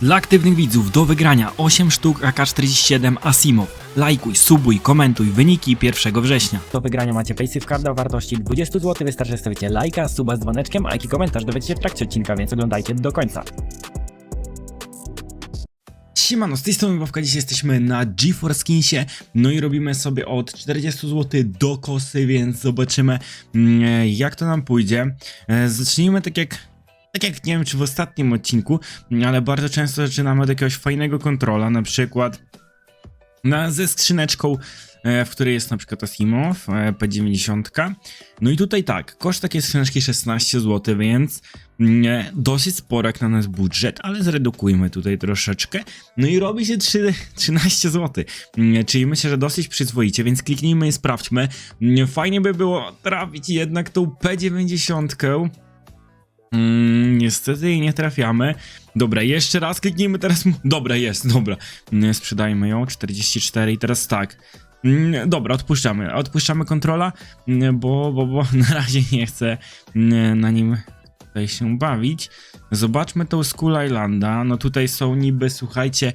Dla aktywnych widzów do wygrania 8 sztuk AK-47 Asimov. Lajkuj, subuj, komentuj wyniki 1 września. Do wygrania macie Paysafe Carda o wartości 20 zł. Wystarczy stawicie lajka, suba z dzwoneczkiem, a jaki komentarz dowiecie się w trakcie odcinka, więc oglądajcie do końca. Siemano, z tej strony Bawka, dzisiaj jesteśmy na GeForce Skinsie, no i robimy sobie od 40 zł do kosy, więc zobaczymy mm, jak to nam pójdzie. E, Zacznijmy tak jak tak jak nie wiem czy w ostatnim odcinku, ale bardzo często zaczynamy od jakiegoś fajnego kontrola, na przykład na, ze skrzyneczką, e, w której jest na przykład Asimov, e, P90. No i tutaj tak, koszt takiej skrzyneczki 16 zł, więc mm, dosyć sporo jak na nas budżet, ale zredukujmy tutaj troszeczkę. No i robi się 3, 13 zł, czyli myślę, że dosyć przyzwoicie, więc kliknijmy i sprawdźmy. Mm, Fajnie by było trafić jednak tą P90. Mm, niestety jej nie trafiamy. Dobra, jeszcze raz kliknijmy teraz. Dobra, jest, dobra. Mm, Sprzedajmy ją, 44 i teraz tak. Mm, Dobra, odpuszczamy. Odpuszczamy kontrola, mm, bo, bo, bo na razie nie chcę na nim tutaj się bawić. Zobaczmy tą Skull Islanda. No tutaj są niby, słuchajcie,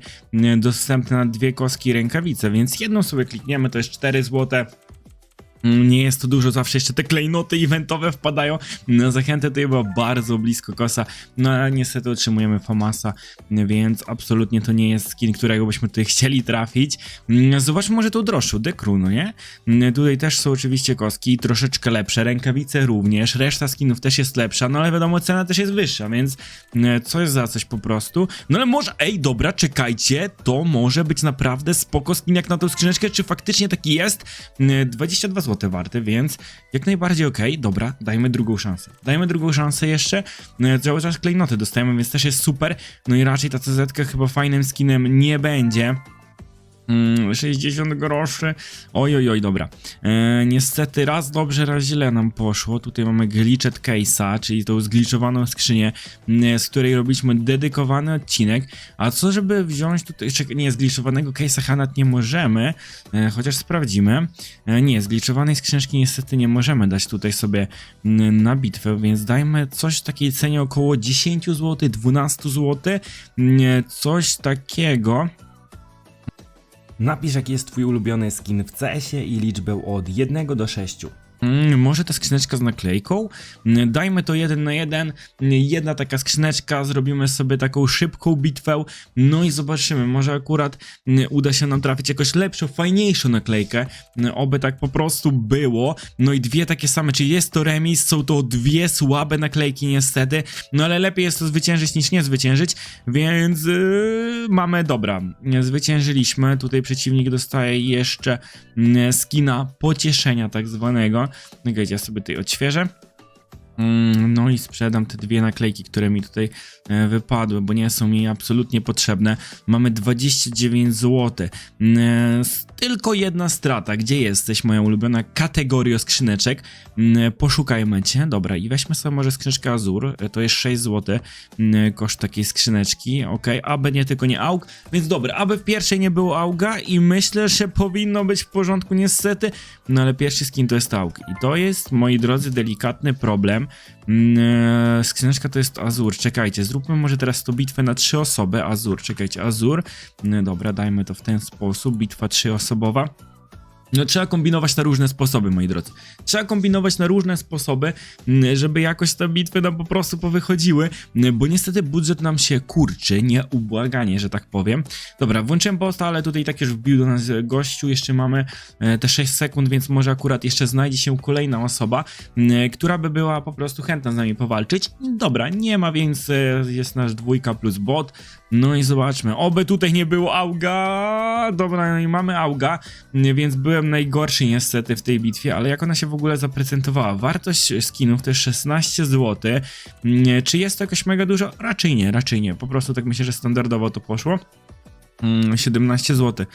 dostępne na dwie koski rękawice, więc jedną sobie klikniemy, to jest 4 złote. Nie jest to dużo, zawsze jeszcze te klejnoty eventowe wpadają. Na zachętę tutaj była bardzo blisko kosa, no ale niestety otrzymujemy Famasa, więc absolutnie to nie jest skin, którego byśmy tutaj chcieli trafić. Zobaczmy może tą droższą, Dekru, no nie? Tutaj też są oczywiście koski, troszeczkę lepsze, rękawice również, reszta skinów też jest lepsza, no ale wiadomo, cena też jest wyższa, więc mm, coś za coś po prostu. No ale może, ej, dobra, czekajcie, to może być naprawdę spoko skin jak na tą skrzyneczkę, czy faktycznie taki jest? Mm, 22 zł warte, więc jak najbardziej okej, dobra, dajmy drugą szansę. Dajmy drugą szansę jeszcze, E, cały czas klejnoty dostajemy, więc też jest super, no i raczej ta CZ chyba fajnym skinem nie będzie. Mm, 60 groszy. Oj, oj, oj, dobra. E, niestety raz dobrze, raz źle nam poszło. Tutaj mamy glitched case'a, czyli tą zgliczowaną skrzynię, m, z której robiliśmy dedykowany odcinek. A co, żeby wziąć tutaj, czekaj, nie, zgliczowanego case'a Hanat nie możemy, e, chociaż sprawdzimy. E, nie, zgliczowanej skrzyneczki niestety nie możemy dać tutaj sobie m, na bitwę, więc dajmy coś w takiej cenie około 10 zł, 12 zł, m, coś takiego. Napisz jaki jest twój ulubiony skin w CS-ie i liczbę od 1 do 6. Mm, może ta skrzyneczka z naklejką? Mm, Dajmy to jeden na jeden. Jedna taka skrzyneczka, zrobimy sobie taką szybką bitwę. No i zobaczymy, może akurat mm, uda się nam trafić jakąś lepszą, fajniejszą naklejkę. Oby tak po prostu było. No i dwie takie same, czyli jest to remis, są to dwie słabe naklejki niestety. No ale lepiej jest to zwyciężyć niż nie zwyciężyć, więc yy, mamy, dobra, zwyciężyliśmy. Tutaj przeciwnik dostaje jeszcze skina pocieszenia tak zwanego. Czekajcie, ja sobie tutaj odświeżę. Mm, No i sprzedam te dwie naklejki, które mi tutaj e, wypadły, bo nie są mi absolutnie potrzebne. Mamy 29 zł. Mm, e, Tylko jedna strata. Gdzie jesteś, moja ulubiona kategoria skrzyneczek? Mm, Poszukajmy cię. Dobra, i weźmy sobie może skrzyneczkę Azur. E, To jest 6 zł koszt takiej skrzyneczki. Ok, aby nie tylko nie aug. Więc dobra, aby w pierwszej nie było auga i myślę, że powinno być w porządku niestety. No ale pierwszy skin to jest aug. I to jest, moi drodzy, delikatny problem. E, Skrzyneczka to jest Azur. Czekajcie, zróbmy może teraz to bitwę na trzy osoby. Azur, czekajcie, Azur. Dobra, dajmy to w ten sposób. Bitwa trzyosobowa. No, trzeba kombinować na różne sposoby, moi drodzy. Trzeba kombinować na różne sposoby, mm, żeby jakoś te bitwy nam po prostu powychodziły, mm, bo niestety budżet nam się kurczy, nieubłaganie, że tak powiem. Dobra, włączyłem posta, ale tutaj tak już wbił do nas gościu, jeszcze mamy e, te 6 sekund, więc może akurat jeszcze znajdzie się kolejna osoba, mm, która by była po prostu chętna z nami powalczyć. Dobra, nie ma, więc e, jest nasz dwójka plus bot. No i zobaczmy, oby tutaj nie było auga. Dobra, no i mamy auga, więc byłem najgorszy niestety w tej bitwie, ale jak ona się w ogóle zaprezentowała? Wartość skinów to jest 16 zł. Czy jest to jakoś mega dużo? Raczej nie, raczej nie. Po prostu tak myślę, że standardowo to poszło. Mm, 17 zł.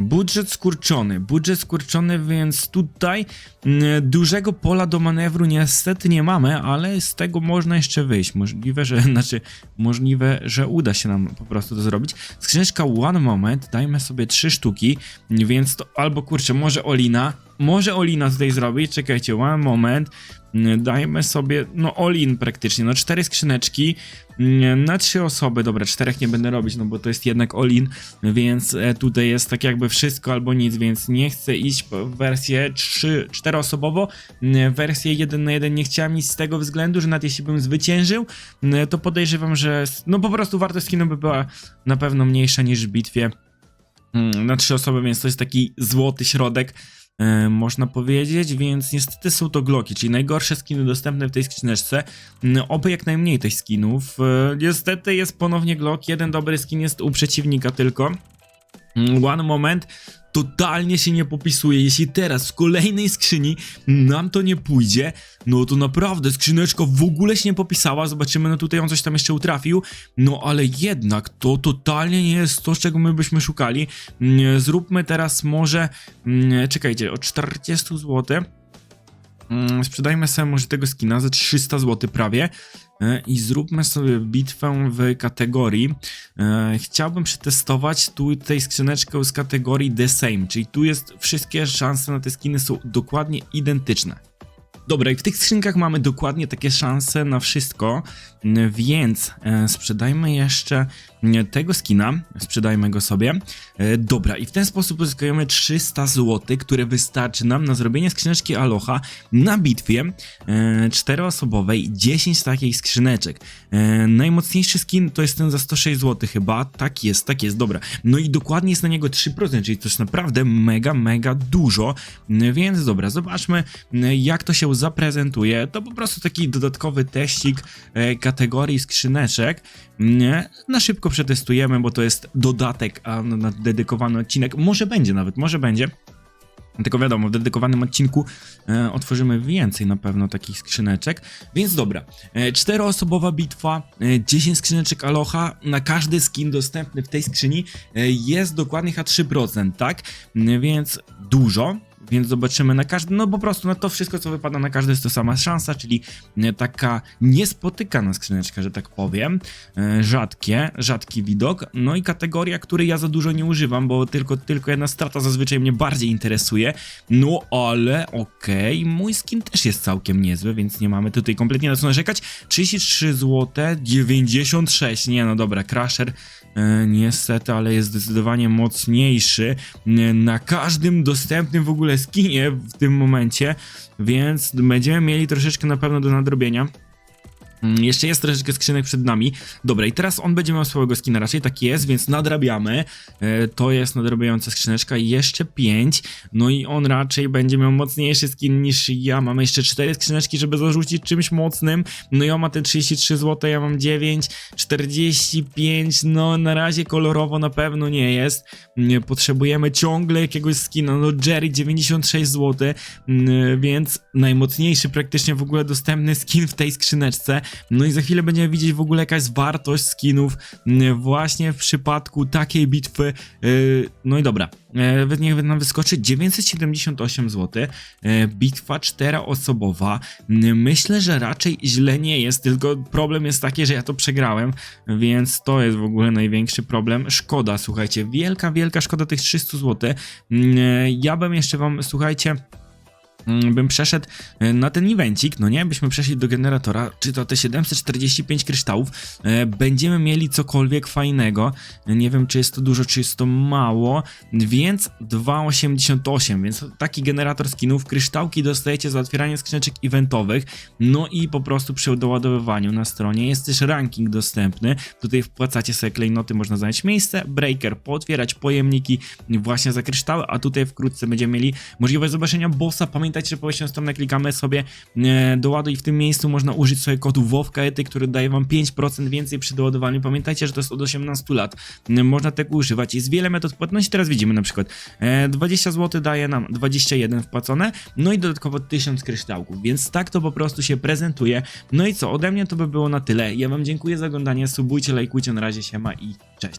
Budżet skurczony, budżet skurczony, więc tutaj mm, dużego pola do manewru niestety nie mamy, ale z tego można jeszcze wyjść. Możliwe, że, znaczy, możliwe, że uda się nam po prostu to zrobić. Skrzyneczka One Moment, dajmy sobie trzy sztuki, więc to albo kurczę, może Olina, może Olina tutaj zrobić, czekajcie, one moment, Mm, dajmy sobie, no Olin praktycznie, no cztery skrzyneczki, mm, na trzy osoby, dobra, czterech nie będę robić, no bo to jest jednak Olin, więc e, tutaj jest tak jakby wszystko albo nic, więc nie chcę iść w wersję 3, czteroosobowo, Mm, wersję 1 na 1 nie chciałem iść z tego względu, że nawet jeśli bym zwyciężył, to podejrzewam, że no po prostu wartość skinu by była na pewno mniejsza niż w bitwie na trzy osoby, więc to jest taki złoty środek, e, można powiedzieć, więc niestety są to Glocki, czyli najgorsze skiny dostępne w tej skrzyneczce, Mm, oby jak najmniej tych skinów. E, niestety jest ponownie Glock, jeden dobry skin jest u przeciwnika tylko. One moment, totalnie się nie popisuje. Jeśli teraz w kolejnej skrzyni nam to nie pójdzie, no to naprawdę skrzyneczka w ogóle się nie popisała. Zobaczymy, no tutaj on coś tam jeszcze utrafił. No ale jednak to totalnie nie jest to, czego my byśmy szukali. Mm, Zróbmy teraz może, mm, czekajcie, o 40 zł. Mm, Sprzedajmy sobie może tego skina za 300 zł prawie i zróbmy sobie bitwę w kategorii. E, Chciałbym przetestować tutaj skrzyneczkę z kategorii The Same, czyli tu jest wszystkie szanse na te skiny są dokładnie identyczne. Dobra, i w tych skrzynkach mamy dokładnie takie szanse na wszystko, więc e, sprzedajmy jeszcze n- tego skina, sprzedajmy go sobie. E, dobra, i w ten sposób uzyskujemy 300 zł, które wystarczy nam na zrobienie skrzyneczki Aloha na bitwie e, czteroosobowej, 10 takich skrzyneczek. E, najmocniejszy skin to jest ten za 106 zł chyba, tak jest, tak jest, dobra. No i dokładnie jest na niego 3%, czyli jest naprawdę mega, mega dużo, więc dobra, zobaczmy jak to się zaprezentuje. To po prostu taki dodatkowy teścik e, kategorii skrzyneczek. Na szybko przetestujemy, bo to jest dodatek a, na, dedykowany odcinek. Może będzie nawet, może będzie. Tylko wiadomo, w dedykowanym odcinku e, otworzymy więcej na pewno takich skrzyneczek. Więc dobra, e, czteroosobowa bitwa, e, 10 skrzyneczek Aloha, na każdy skin dostępny w tej skrzyni e, jest dokładnie H3%, tak? Mm, Więc dużo. Więc zobaczymy na każdy, no po prostu na to wszystko, co wypada na każdy jest to sama szansa, czyli e, taka niespotykana skrzyneczka, że tak powiem. E, Rzadkie, rzadki widok. No i kategoria, której ja za dużo nie używam, bo tylko, tylko jedna strata zazwyczaj mnie bardziej interesuje. No ale okej, mój skin też jest całkiem niezły, więc nie mamy tutaj kompletnie na co narzekać. 33 zł, 96, nie no dobra, Crusher e, niestety, ale jest zdecydowanie mocniejszy na każdym dostępnym w ogóle skinie w tym momencie, więc będziemy mieli troszeczkę na pewno do nadrobienia. Mm, Jeszcze jest troszeczkę skrzynek przed nami. Dobra, i teraz on będzie miał swojego skina raczej, tak jest, więc nadrabiamy. E, to jest nadrabiająca skrzyneczka. Jeszcze 5. No i on raczej będzie miał mocniejszy skin niż ja. Mamy jeszcze 4 skrzyneczki, żeby zarzucić czymś mocnym. No i on ma te 33 zł, ja mam 9. 45. No na razie kolorowo na pewno nie jest. Nie, Potrzebujemy ciągle jakiegoś skina. No Jerry 96 zł, mm, więc najmocniejszy praktycznie w ogóle dostępny skin w tej skrzyneczce. No i za chwilę będziemy widzieć w ogóle jaka jest wartość skinów mm, właśnie w przypadku takiej bitwy. Yy, No i dobra, yy, niech nam wyskoczy 978 zł. Yy, Bitwa czteroosobowa. Yy, Myślę, że raczej źle nie jest, tylko problem jest taki, że ja to przegrałem, więc to jest w ogóle największy problem. Szkoda, słuchajcie, wielka, wielka szkoda tych 300 zł. Yy, Ja bym jeszcze wam, słuchajcie, mm, bym przeszedł e, na ten evencik, no nie, byśmy przeszli do generatora, czy to te 745 kryształów, e, będziemy mieli cokolwiek fajnego, nie wiem czy jest to dużo, czy jest to mało, więc 2,88, więc taki generator skinów, kryształki dostajecie za otwieranie skrzyneczek eventowych, no i po prostu przy doładowywaniu na stronie jest też ranking dostępny, tutaj wpłacacie sobie klejnoty, można znaleźć miejsce, breaker, pootwierać pojemniki właśnie za kryształy, a tutaj wkrótce będziemy mieli możliwość zobaczenia bossa, pamiętajcie, że po wejściu na stronę klikamy sobie e, doładuj i w tym miejscu można użyć sobie kodu WOWKETY, który daje wam 5% więcej przy doładowaniu, pamiętajcie, że to jest od 18 lat, E, można tego używać, jest wiele metod płatności, teraz widzimy na przykład e, 20 zł daje nam 21 wpłacone, no i dodatkowo 1000 kryształków, więc tak to po prostu się prezentuje, no i co, ode mnie to by było na tyle, ja wam dziękuję za oglądanie, subujcie, lajkujcie, na razie. Siema i cześć.